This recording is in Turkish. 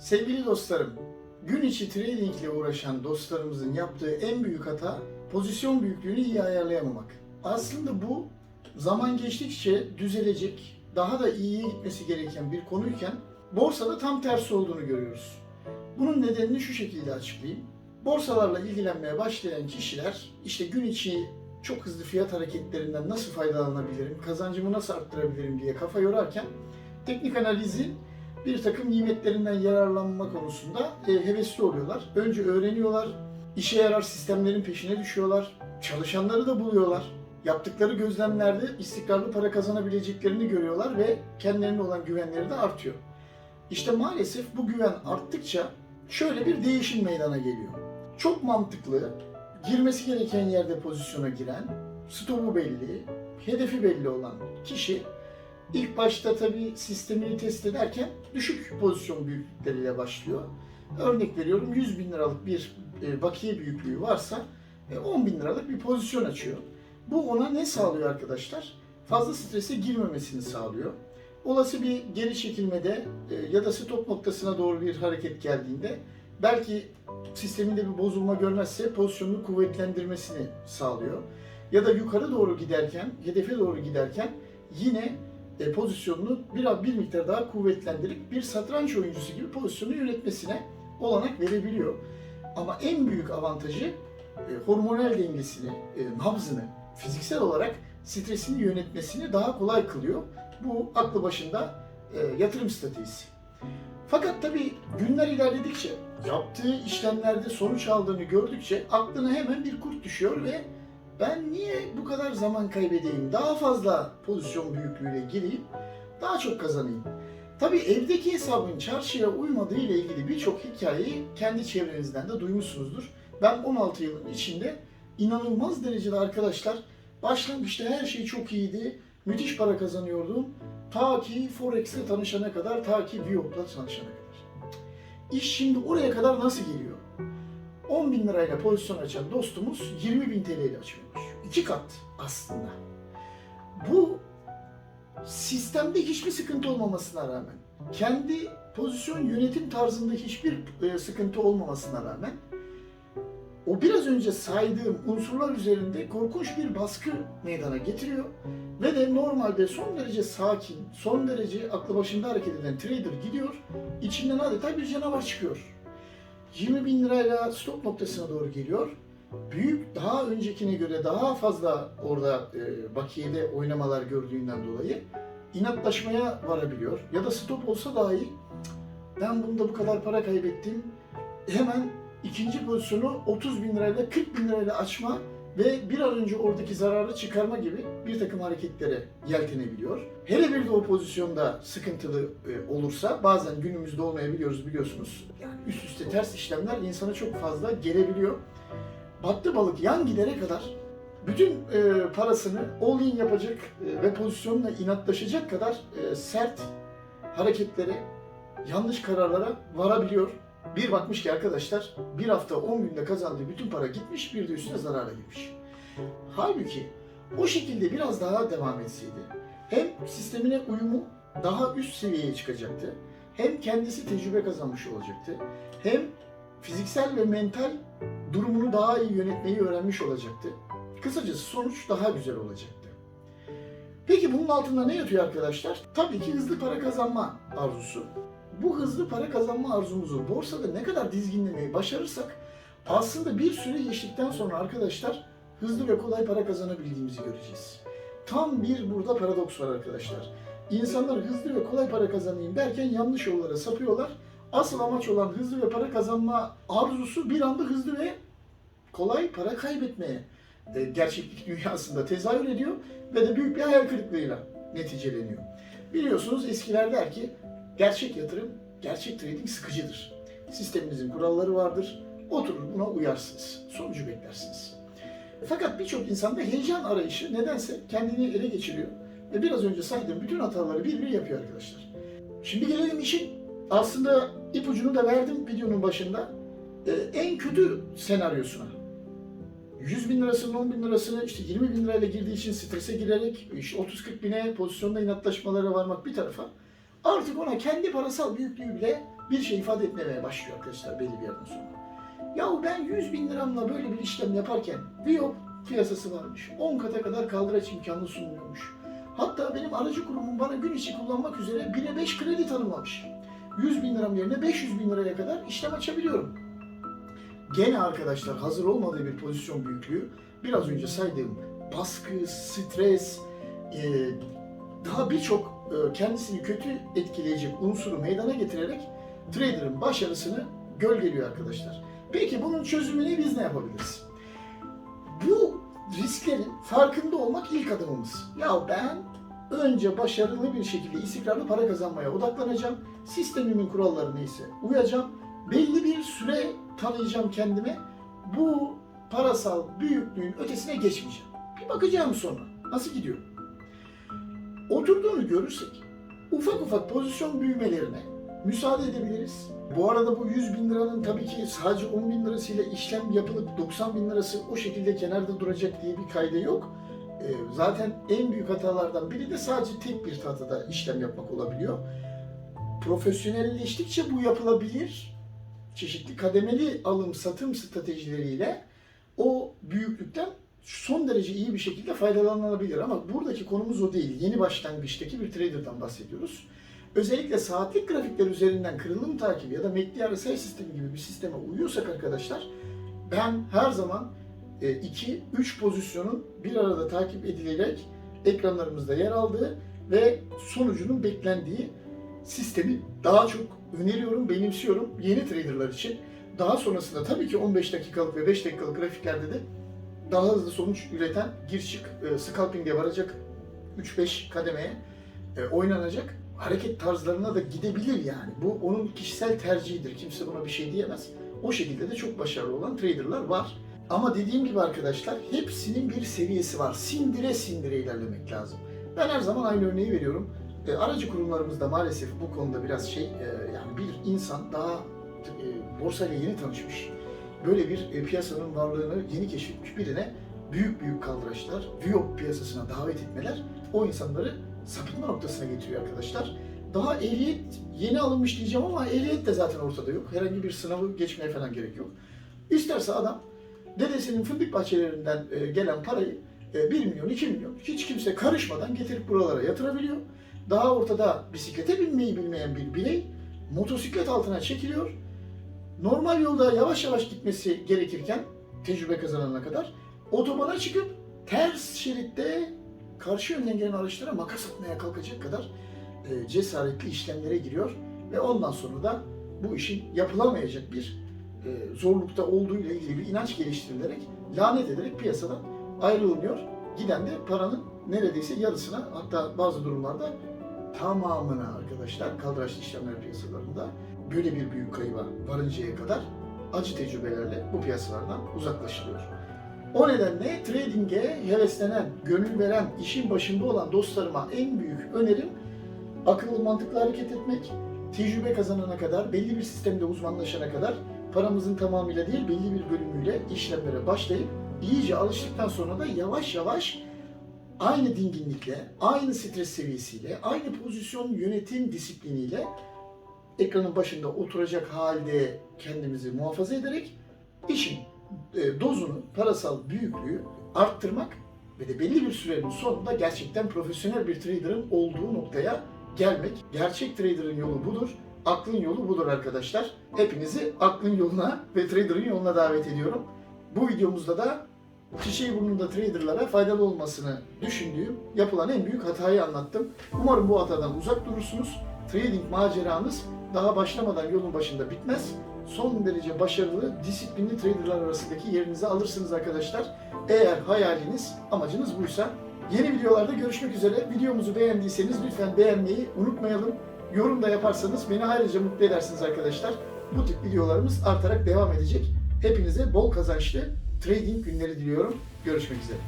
Sevgili dostlarım, gün içi trading ile uğraşan dostlarımızın yaptığı en büyük hata pozisyon büyüklüğünü iyi ayarlayamamak. Aslında bu zaman geçtikçe düzelecek, daha da iyiye gitmesi gereken bir konuyken borsada tam tersi olduğunu görüyoruz. Bunun nedenini şu şekilde açıklayayım. Borsalarla ilgilenmeye başlayan kişiler işte gün içi çok hızlı fiyat hareketlerinden nasıl faydalanabilirim, kazancımı nasıl arttırabilirim diye kafa yorarken teknik analizin bir takım nimetlerinden yararlanma konusunda e, hevesli oluyorlar. Önce öğreniyorlar, işe yarar sistemlerin peşine düşüyorlar, çalışanları da buluyorlar. Yaptıkları gözlemlerde istikrarlı para kazanabileceklerini görüyorlar ve kendilerine olan güvenleri de artıyor. İşte maalesef bu güven arttıkça şöyle bir değişim meydana geliyor. Çok mantıklı, girmesi gereken yerde pozisyona giren, stopu belli, hedefi belli olan kişi ilk başta tabii sistemini test ederken düşük pozisyon büyüklükleriyle başlıyor. Örnek veriyorum 100 bin liralık bir e, bakiye büyüklüğü varsa e, 10 bin liralık bir pozisyon açıyor. Bu ona ne sağlıyor arkadaşlar? Fazla strese girmemesini sağlıyor. Olası bir geri çekilmede e, ya da stop noktasına doğru bir hareket geldiğinde belki sisteminde bir bozulma görmezse pozisyonunu kuvvetlendirmesini sağlıyor. Ya da yukarı doğru giderken, hedefe doğru giderken yine e, pozisyonunu bir, bir miktar daha kuvvetlendirip bir satranç oyuncusu gibi pozisyonu yönetmesine olanak verebiliyor. Ama en büyük avantajı e, hormonal dengesini, e, nabzını, fiziksel olarak stresini yönetmesini daha kolay kılıyor. Bu aklı başında e, yatırım stratejisi. Fakat tabii günler ilerledikçe, yaptığı işlemlerde sonuç aldığını gördükçe aklına hemen bir kurt düşüyor ve ben niye bu kadar zaman kaybedeyim, daha fazla pozisyon büyüklüğüyle gireyim, daha çok kazanayım. Tabii evdeki hesabın çarşıya uymadığı ile ilgili birçok hikayeyi kendi çevrenizden de duymuşsunuzdur. Ben 16 yılın içinde inanılmaz derecede arkadaşlar başlangıçta her şey çok iyiydi, müthiş para kazanıyordum. Ta ki Forex'le tanışana kadar, ta ki Viop'la tanışana kadar. İş şimdi oraya kadar nasıl geliyor? 10 bin lirayla pozisyon açan dostumuz 20 bin TL ile açıyormuş. İki kat aslında. Bu sistemde hiçbir sıkıntı olmamasına rağmen, kendi pozisyon yönetim tarzında hiçbir e, sıkıntı olmamasına rağmen o biraz önce saydığım unsurlar üzerinde korkunç bir baskı meydana getiriyor ve de normalde son derece sakin, son derece aklı başında hareket eden trader gidiyor, içinden adeta bir canavar çıkıyor. 20 bin lirayla stop noktasına doğru geliyor. Büyük, daha öncekine göre daha fazla orada e, bakiyede oynamalar gördüğünden dolayı inatlaşmaya varabiliyor. Ya da stop olsa dahi "Cık, ben bunda bu kadar para kaybettim. Hemen ikinci pozisyonu 30 bin lirayla 40 bin lirayla açma ve bir an önce oradaki zararı çıkarma gibi bir takım hareketlere yeltenebiliyor. Hele bir de o pozisyonda sıkıntılı e, olursa bazen günümüzde olmayabiliyoruz biliyorsunuz. Yani üst üste ters işlemler insana çok fazla gelebiliyor. Battı balık yan gidere kadar bütün e, parasını all in yapacak e, ve pozisyonla inatlaşacak kadar e, sert hareketlere, yanlış kararlara varabiliyor. Bir bakmış ki arkadaşlar bir hafta 10 günde kazandığı bütün para gitmiş bir de üstüne zarara girmiş. Halbuki o şekilde biraz daha devam etseydi hem sistemine uyumu daha üst seviyeye çıkacaktı. Hem kendisi tecrübe kazanmış olacaktı. Hem fiziksel ve mental durumunu daha iyi yönetmeyi öğrenmiş olacaktı. Kısacası sonuç daha güzel olacaktı. Peki bunun altında ne yatıyor arkadaşlar? Tabii ki hızlı para kazanma arzusu. Bu hızlı para kazanma arzumuzu borsada ne kadar dizginlemeyi başarırsak aslında bir süre geçtikten sonra arkadaşlar hızlı ve kolay para kazanabildiğimizi göreceğiz. Tam bir burada paradoks var arkadaşlar. İnsanlar hızlı ve kolay para kazanayım derken yanlış yollara sapıyorlar. Asıl amaç olan hızlı ve para kazanma arzusu bir anda hızlı ve kolay para kaybetmeye e, gerçeklik dünyasında tezahür ediyor ve de büyük bir hayal kırıklığıyla neticeleniyor. Biliyorsunuz eskiler der ki gerçek yatırım, gerçek trading sıkıcıdır. Sisteminizin kuralları vardır. Oturur buna uyarsınız. Sonucu beklersiniz. Fakat birçok insanda heyecan arayışı nedense kendini ele geçiriyor. Ve biraz önce saydığım bütün hataları bir bir yapıyor arkadaşlar. Şimdi gelelim işin aslında ipucunu da verdim videonun başında. Ee, en kötü senaryosuna. 100 bin lirasının 10 bin lirasını işte 20 bin lirayla girdiği için strese girerek işte 30-40 bine pozisyonda inatlaşmalara varmak bir tarafa artık ona kendi parasal büyüklüğü bile bir şey ifade etmemeye başlıyor arkadaşlar belli bir yerden sonra. Yahu ben 100 bin liramla böyle bir işlem yaparken Viyop piyasası varmış. 10 kata kadar kaldıraç imkanı sunuluyormuş. Hatta benim aracı kurumum bana gün içi kullanmak üzere 1'e 5 kredi tanımlamış. 100 bin liram yerine 500 bin liraya kadar işlem açabiliyorum. Gene arkadaşlar hazır olmadığı bir pozisyon büyüklüğü biraz önce saydığım baskı, stres, daha birçok kendisini kötü etkileyecek unsuru meydana getirerek trader'ın başarısını gölgeliyor arkadaşlar. Peki bunun çözümüne biz ne yapabiliriz? Bu risklerin farkında olmak ilk adımımız. Ya ben önce başarılı bir şekilde istikrarlı para kazanmaya odaklanacağım. Sistemimin kuralları neyse uyacağım. Belli bir süre tanıyacağım kendime. Bu parasal büyüklüğün ötesine geçmeyeceğim. Bir bakacağım sonra. Nasıl gidiyor? Oturduğunu görürsek ufak ufak pozisyon büyümelerine müsaade edebiliriz. Bu arada bu 100 bin liranın tabii ki sadece 10 bin lirasıyla işlem yapılıp 90 bin lirası o şekilde kenarda duracak diye bir kayda yok. Ee, Zaten en büyük hatalardan biri de sadece tek bir tahtada işlem yapmak olabiliyor. Profesyonelleştikçe bu yapılabilir. Çeşitli kademeli alım satım stratejileriyle o büyüklükten son derece iyi bir şekilde faydalanılabilir ama buradaki konumuz o değil. Yeni başlangıçtaki bir trader'dan bahsediyoruz. Özellikle saatlik grafikler üzerinden kırılım takibi ya da MACD RSI sistemi gibi bir sisteme uyuyorsak arkadaşlar ben her zaman 2-3 pozisyonun bir arada takip edilerek ekranlarımızda yer aldığı ve sonucunun beklendiği sistemi daha çok öneriyorum, benimsiyorum yeni traderlar için. Daha sonrasında tabii ki 15 dakikalık ve 5 dakikalık grafiklerde de daha hızlı sonuç üreten gir çık e, scalping'e varacak 3-5 kademeye e, oynanacak hareket tarzlarına da gidebilir yani. Bu onun kişisel tercihidir. Kimse buna bir şey diyemez. O şekilde de çok başarılı olan traderlar var. Ama dediğim gibi arkadaşlar hepsinin bir seviyesi var. Sindire sindire ilerlemek lazım. Ben her zaman aynı örneği veriyorum. E, aracı kurumlarımızda maalesef bu konuda biraz şey e, yani bir insan daha e, borsayla yeni tanışmış. Böyle bir e, piyasanın varlığını yeni keşfetmiş birine büyük büyük kaldıraçlar, Viyop piyasasına davet etmeler o insanları sapıtma noktasına getiriyor arkadaşlar. Daha ehliyet yeni alınmış diyeceğim ama ehliyet de zaten ortada yok. Herhangi bir sınavı geçmeye falan gerek yok. İsterse adam dedesinin fındık bahçelerinden e, gelen parayı e, 1 milyon, 2 milyon hiç kimse karışmadan getirip buralara yatırabiliyor. Daha ortada bisiklete binmeyi bilmeyen bir birey motosiklet altına çekiliyor. Normal yolda yavaş yavaş gitmesi gerekirken tecrübe kazanana kadar otobana çıkıp ters şeritte karşı yönden gelen araçlara makas atmaya kalkacak kadar e, cesaretli işlemlere giriyor ve ondan sonra da bu işin yapılamayacak bir e, zorlukta olduğu ile ilgili bir inanç geliştirilerek lanet ederek piyasadan ayrılınıyor. Giden de paranın neredeyse yarısına hatta bazı durumlarda tamamına arkadaşlar kaldıraçlı işlemler piyasalarında böyle bir büyük kayıba varıncaya kadar acı tecrübelerle bu piyasalardan uzaklaşılıyor. O nedenle trading'e heveslenen, gönül veren, işin başında olan dostlarıma en büyük önerim akıllı mantıklı hareket etmek, tecrübe kazanana kadar, belli bir sistemde uzmanlaşana kadar paramızın tamamıyla değil belli bir bölümüyle işlemlere başlayıp iyice alıştıktan sonra da yavaş yavaş aynı dinginlikle, aynı stres seviyesiyle, aynı pozisyon yönetim disipliniyle ekranın başında oturacak halde kendimizi muhafaza ederek işin e, dozunu, parasal büyüklüğü arttırmak ve de belli bir sürenin sonunda gerçekten profesyonel bir trader'ın olduğu noktaya gelmek. Gerçek trader'ın yolu budur. Aklın yolu budur arkadaşlar. Hepinizi aklın yoluna ve trader'ın yoluna davet ediyorum. Bu videomuzda da çiçeği burnunda traderlara faydalı olmasını düşündüğüm yapılan en büyük hatayı anlattım. Umarım bu hatadan uzak durursunuz. Trading maceranız daha başlamadan yolun başında bitmez. Son derece başarılı, disiplinli traderlar arasındaki yerinizi alırsınız arkadaşlar. Eğer hayaliniz, amacınız buysa. Yeni videolarda görüşmek üzere. Videomuzu beğendiyseniz lütfen beğenmeyi unutmayalım. Yorum da yaparsanız beni ayrıca mutlu edersiniz arkadaşlar. Bu tip videolarımız artarak devam edecek. Hepinize bol kazançlı trading günleri diliyorum. Görüşmek üzere.